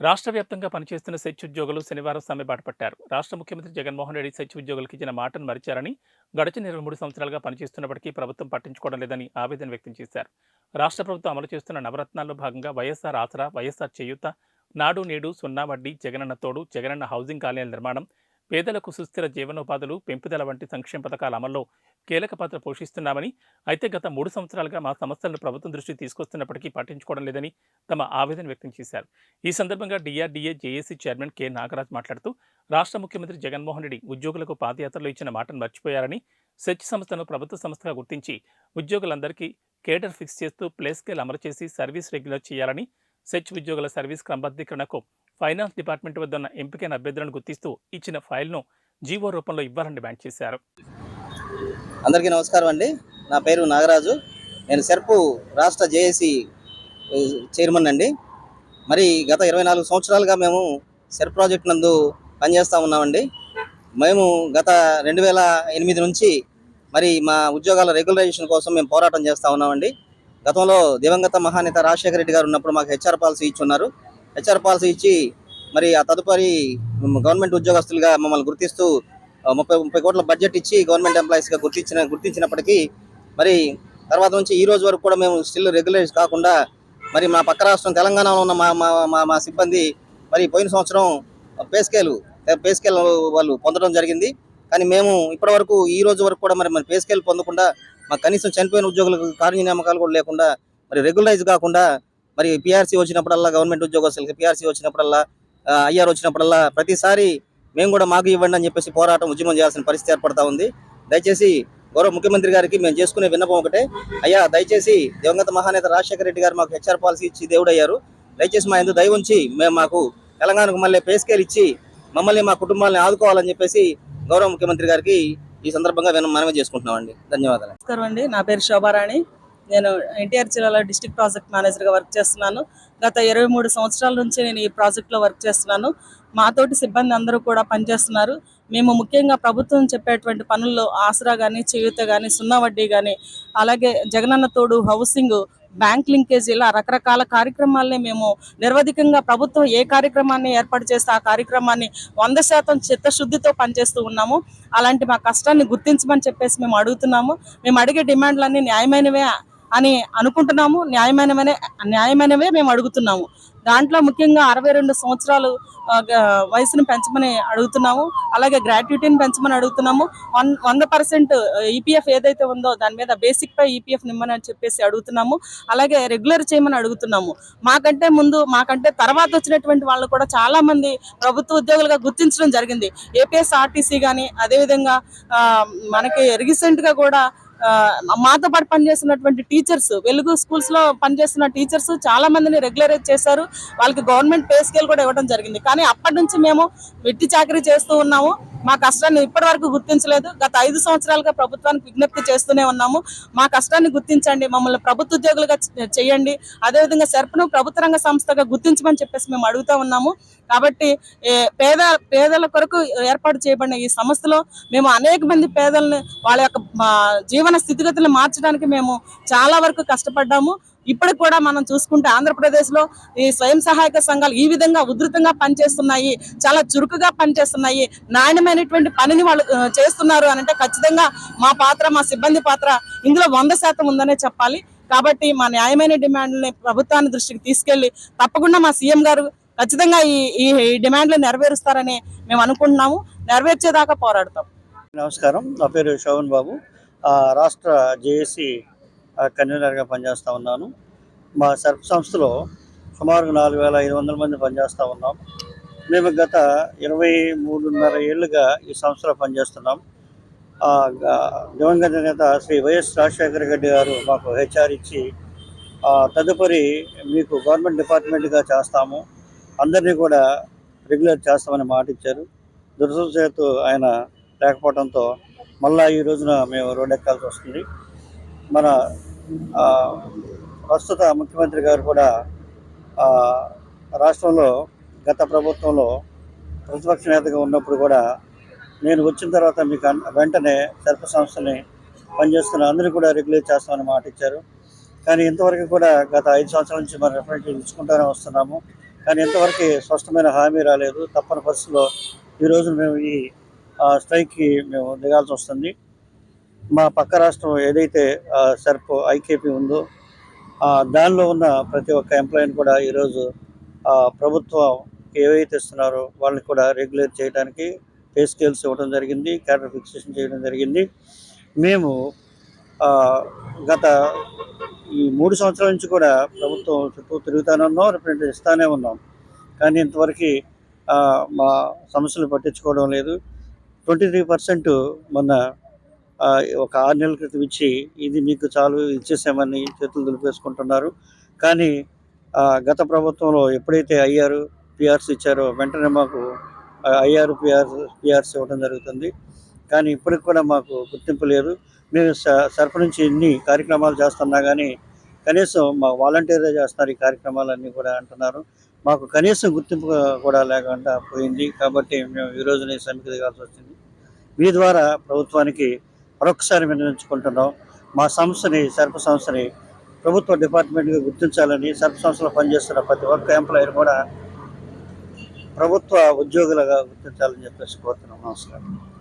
రాష్ట్ర వ్యాప్తంగా పనిచేస్తున్న సెచ్ ఉద్యోగులు శనివారం సమ్మె బాటపట్టారు. రాష్ట్ర ముఖ్యమంత్రి జగన్మోహన్ రెడ్డి సెచ్ ఉద్యోగులకు ఇచ్చిన మాటను మరిచారని గడిచిన ఇరవై మూడు సంవత్సరాలుగా పనిచేస్తున్నప్పటికీ ప్రభుత్వం పట్టించుకోవడం లేదని ఆవేదన వ్యక్తం చేశారు. రాష్ట్ర ప్రభుత్వం అమలు చేస్తున్న నవరత్నాల్లో భాగంగా వైఎస్ఆర్ ఆసరా వైఎస్ఆర్ చేయూత నాడు నేడు సున్నా వడ్డీ జగనన్న తోడు జగనన్న హౌసింగ్ కాలనీల నిర్మాణం పేదలకు సుస్థిర జీవనోపాధులు పెంపుదల వంటి సంక్షేమ పథకాల అమల్లో కీలక పాత్ర పోషిస్తున్నామని అయితే గత మూడు సంవత్సరాలుగా మా సమస్యలను ప్రభుత్వం దృష్టికి తీసుకొస్తున్నప్పటికీ పట్టించుకోవడం లేదని తమ ఆవేదన వ్యక్తం చేశారు. ఈ సందర్భంగా DRDA JAC chairman K. Nagaraj మాట్లాడుతూ రాష్ట్ర ముఖ్యమంత్రి జగన్మోహన్ రెడ్డి ఉద్యోగులకు పాదయాత్రలో ఇచ్చిన మాటను మర్చిపోయారని సెచ్ సంస్థను ప్రభుత్వ సంస్థగా గుర్తించి ఉద్యోగులందరికీ కేడర్ ఫిక్స్ చేస్తూ ప్లే స్కేల్ అమలు చేసి సర్వీస్ రెగ్యులర్ చేయాలని సెచ్ ఉద్యోగుల సర్వీస్ క్రమబద్ధీకరణకు ఫైనాన్స్ డిపార్ట్మెంట్ వద్ద ఉన్న ఎంపికైన అభ్యర్థులను గుర్తిస్తూ ఇచ్చిన ఫైల్ను జీవో రూపంలో ఇవ్వాలని డిమాండ్ చేశారు. అందరికీ నమస్కారం అండి. నా పేరు నాగరాజు. నేను సెర్పు రాష్ట్ర జేఏసీ చైర్మన్ అండి. మరి గత ఇరవై నాలుగు సంవత్సరాలుగా మేము సెర్ప్ ప్రాజెక్ట్ నందు పనిచేస్తూ ఉన్నామండి. మేము గత రెండు వేల ఎనిమిది నుంచి మరి మా ఉద్యోగాల రెగ్యులరైజేషన్ కోసం మేము పోరాటం చేస్తూ ఉన్నామండి. గతంలో దివంగత మహానేత రాజశేఖర రెడ్డి గారు ఉన్నప్పుడు మాకు హెచ్ఆర్ పాలసీ ఇచ్చి ఉన్నారు. హెచ్ఆర్ పాలసీ ఇచ్చి మరి ఆ తదుపరి గవర్నమెంట్ ఉద్యోగస్తులుగా మమ్మల్ని గుర్తిస్తూ ముప్పై ముప్పై కోట్ల బడ్జెట్ ఇచ్చి గవర్నమెంట్ ఎంప్లాయీస్గా గుర్తించిన గుర్తించినప్పటికీ మరి తర్వాత నుంచి ఈ రోజు వరకు కూడా మేము స్టిల్ రెగ్యులైజ్ కాకుండా మరి మా పక్క రాష్ట్రం తెలంగాణలో ఉన్న మా మా మా మా సిబ్బంది మరి పోయిన సంవత్సరం పే స్కేల్ పే స్కేల్ వాళ్ళు పొందడం జరిగింది. కానీ మేము ఇప్పటివరకు ఈ రోజు వరకు కూడా మరి మరి పే స్కేల్ పొందకుండా మాకు కనీసం చనిపోయిన ఉద్యోగులకు కార్య నియామకాలు కూడా లేకుండా మరి రెగ్యులరైజ్ కాకుండా మరి పిఆర్సీ వచ్చినప్పుడల్లా గవర్నమెంట్ ఉద్యోగస్తులకి పిఆర్సీ వచ్చినప్పుడల్లా ఐఆర్ వచ్చినప్పుడల్లా ప్రతిసారి మేము కూడా మాకు ఇవ్వండి అని చెప్పేసి పోరాటం ఉద్యమం చేయాల్సిన పరిస్థితి ఏర్పడతా ఉంది. దయచేసి గౌరవ ముఖ్యమంత్రి గారికి మేము చేసుకునే విన్నపం ఒకటే. అయ్యా దయచేసి దివంగత మహానేత రాజశేఖర రెడ్డి గారు మాకు హెచ్ఆర్ పాలసీ ఇచ్చి దేవుడయ్యారు దయచేసి మా ఎందుకు దయ ఉంచి మేము మాకు తెలంగాణకు మళ్ళీ పే స్కేల్ ఇచ్చి మమ్మల్ని మా కుటుంబాలని ఆదుకోవాలని చెప్పేసి గౌరవ ముఖ్యమంత్రి గారికి ఈ సందర్భంగా మనమే మనవి చేసుకుంటున్నామండి. ధన్యవాదాలు. నమస్కారం అండి. నా పేరు శోభారాణి. నేను ఎన్టీఆర్ జిల్లాలో డిస్ట్రిక్ట్ ప్రాజెక్ట్ మేనేజర్గా వర్క్ చేస్తున్నాను. గత ఇరవై మూడు సంవత్సరాల నుంచి నేను ఈ ప్రాజెక్ట్లో వర్క్ చేస్తున్నాను. మాతోటి సిబ్బంది అందరూ కూడా పనిచేస్తున్నారు. మేము ముఖ్యంగా ప్రభుత్వం చెప్పేటువంటి పనుల్లో ఆసరా కానీ చేయూత కానీ సున్నా వడ్డీ కానీ అలాగే జగనన్న తోడు హౌసింగ్ బ్యాంక్ లింకేజ్ ఇలా రకరకాల కార్యక్రమాలని మేము నిర్వధికంగా ప్రభుత్వం ఏ కార్యక్రమాన్ని ఏర్పాటు చేస్తే ఆ కార్యక్రమాన్ని వంద శాతం చిత్తశుద్ధితో పనిచేస్తూ ఉన్నాము. అలాంటి మా కష్టాన్ని గుర్తించమని చెప్పేసి మేము అడుగుతున్నాము. మేము అడిగే డిమాండ్లన్నీ న్యాయమైనవే అని అనుకుంటున్నాము. న్యాయమైనవే న్యాయమైనవే మేము అడుగుతున్నాము. దాంట్లో ముఖ్యంగా అరవై రెండు సంవత్సరాలు వయసును పెంచమని అడుగుతున్నాము. అలాగే గ్రాట్యుటీని పెంచమని అడుగుతున్నాము. వన్ వంద పర్సెంట్ ఈపీఎఫ్ ఏదైతే ఉందో దాని మీద బేసిక్ పై ఈపీఎఫ్ నిమ్మని అని చెప్పేసి అడుగుతున్నాము. అలాగే రెగ్యులర్ చేయమని అడుగుతున్నాము. మాకంటే ముందు మాకంటే తర్వాత వచ్చినటువంటి వాళ్ళు కూడా చాలామంది ప్రభుత్వ ఉద్యోగులుగా గుర్తించడం జరిగింది. ఏపీఎస్ ఆర్టీసీ కానీ అదేవిధంగా మనకి రీసెంట్గా కూడా మాతో పాటు పనిచేస్తున్నటువంటి టీచర్స్ వెలుగు స్కూల్స్లో పనిచేస్తున్న టీచర్స్ చాలా మందిని రెగ్యులరైజ్ చేశారు. వాళ్ళకి గవర్నమెంట్ పే స్కేల్ కూడా ఇవ్వడం జరిగింది. కానీ అప్పటి నుంచి మేము వెట్టి చాకరీ చేస్తూ ఉన్నాము. మా కష్టాన్ని ఇప్పటి వరకు గుర్తించలేదు. గత ఐదు సంవత్సరాలుగా ప్రభుత్వానికి విజ్ఞప్తి చేస్తూనే ఉన్నాము. మా కష్టాన్ని గుర్తించండి. మమ్మల్ని ప్రభుత్వ ఉద్యోగులుగా చేయండి. అదేవిధంగా సెర్ప్ను ప్రభుత్వ రంగ సంస్థగా గుర్తించమని చెప్పేసి మేము అడుగుతా ఉన్నాము. కాబట్టి పేద పేదల కొరకు ఏర్పాటు చేయబడిన ఈ సంస్థలో మేము అనేక మంది పేదల్ని వాళ్ళ యొక్క మా, జీవన స్థితిగతులను మార్చడానికి మేము చాలా వరకు కష్టపడ్డాము. ఇప్పటికి కూడా మనం చూసుకుంటే ఆంధ్రప్రదేశ్లో ఈ స్వయం సహాయక సంఘాలు ఈ విధంగా ఉధృతంగా పనిచేస్తున్నాయి చాలా చురుకుగా పనిచేస్తున్నాయి. నాణ్యమైనటువంటి పనిని వాళ్ళు చేస్తున్నారు అని అంటే ఖచ్చితంగా మా పాత్ర మా సిబ్బంది పాత్ర ఇందులో వంద శాతం ఉందనే చెప్పాలి. కాబట్టి మా న్యాయమైన డిమాండ్లని ప్రభుత్వాన్ని దృష్టికి తీసుకెళ్ళి తప్పకుండా మా సీఎం గారు ఖచ్చితంగా ఈ ఈ డిమాండ్లు నెరవేరుస్తారని మేము అనుకుంటున్నాము. నెరవేర్చేదాకా పోరాడతాం. నమస్కారం. నా పేరు శోభన్ బాబు. రాష్ట్ర జేఏసీ కన్వీనర్గా పనిచేస్తూ ఉన్నాను. మా సర్ప్ సంస్థలో సుమారు నాలుగు వేల ఐదు వందల మంది పనిచేస్తూ ఉన్నాం. మేము గత ఇరవై మూడున్నర ఏళ్ళుగా ఈ సంస్థలో పనిచేస్తున్నాం. దివంగత నేత శ్రీ వైఎస్ రాజశేఖర రెడ్డి గారు మాకు హెచ్ఆర్ ఇచ్చి తదుపరి మీకు గవర్నమెంట్ డిపార్ట్మెంట్గా చేస్తాము. అందరినీ కూడా రెగ్యులర్ చేస్తామని మాట ఇచ్చారు. దురదృష్టవశాత్తు ఆయన లేకపోవడంతో మళ్ళా ఈ రోజున మేము రోడ్డెక్కాల్సి వస్తుంది. మన ప్రస్తుత ముఖ్యమంత్రి గారు కూడా రాష్ట్రంలో గత ప్రభుత్వంలో ప్రతిపక్ష నేతగా ఉన్నప్పుడు కూడా నేను వచ్చిన తర్వాత మీకు వెంటనే సర్ప సంస్థని పనిచేస్తున్న అందరినీ కూడా రెగ్యులేట్ చేస్తామని మాట ఇచ్చారు. కానీ ఇంతవరకు కూడా గత ఐదు సంవత్సరాల నుంచి మనం రిఫరెంట్ ఇచ్చుకుంటూనే వస్తున్నాము. కానీ ఇంతవరకు స్పష్టమైన హామీ రాలేదు. తప్పని పరిస్థితిలో ఈరోజు మేము ఈ స్ట్రైక్కి మేము దిగాల్సి వస్తుంది. మా పక్క రాష్ట్రం ఏదైతే సర్ప్ ఐకేపీ ఉందో దానిలో ఉన్న ప్రతి ఒక్క ఎంప్లాయీని కూడా ఈరోజు ప్రభుత్వం ఏవైతే ఇస్తున్నారో వాళ్ళని కూడా రెగ్యులేట్ చేయడానికి పే స్కేల్స్ ఇవ్వడం జరిగింది క్యాటర్ ఫిక్సేషన్ చేయడం జరిగింది. మేము గత ఈ మూడు సంవత్సరాల నుంచి కూడా ప్రభుత్వం చుట్టూ తిరుగుతూనే ఉన్నాం రిప్రజెంట్ ఇస్తానే ఉన్నాం. కానీ ఇంతవరకు మా సమస్యలు పట్టించుకోవడం లేదు. ట్వంటీ త్రీ పర్సెంట్ మొన్న ఒక ఆరు నెలల క్రితం ఇచ్చి ఇది మీకు చాలు ఇచ్చేసామని చేతులు దులిపేసుకుంటున్నారు. కానీ గత ప్రభుత్వంలో ఎప్పుడైతే అయ్యారు పిఆర్స్ ఇచ్చారో వెంటనే మాకు ఐఆర్ పిఆర్ పిఆర్స్ ఇవ్వడం జరుగుతుంది. కానీ ఇప్పటికి కూడా మాకు గుర్తింపు లేదు. మేము స- సరఫరా నుంచి ఎన్ని కార్యక్రమాలు చేస్తున్నా కానీ కనీసం మా వాలంటీర్గా చేస్తున్నారు ఈ కార్యక్రమాలన్నీ కూడా అంటున్నారు. మాకు కనీసం గుర్తింపు కూడా లేకుండా పోయింది. కాబట్టి మేము ఈ రోజున సమితి దిగాల్సి వచ్చింది. మీ ద్వారా ప్రభుత్వానికి మరొకసారి వినియోగించుకుంటున్నాం మా సంస్థని సర్ప సంస్థని ప్రభుత్వ డిపార్ట్మెంట్గా గుర్తించాలని సర్ప సంస్థలో పనిచేస్తున్న ప్రతి ఒక్క ఎంప్లాయర్ కూడా ప్రభుత్వ ఉద్యోగులుగా గుర్తించాలని చెప్పేసి కోరుతున్నాం. నమస్కారం.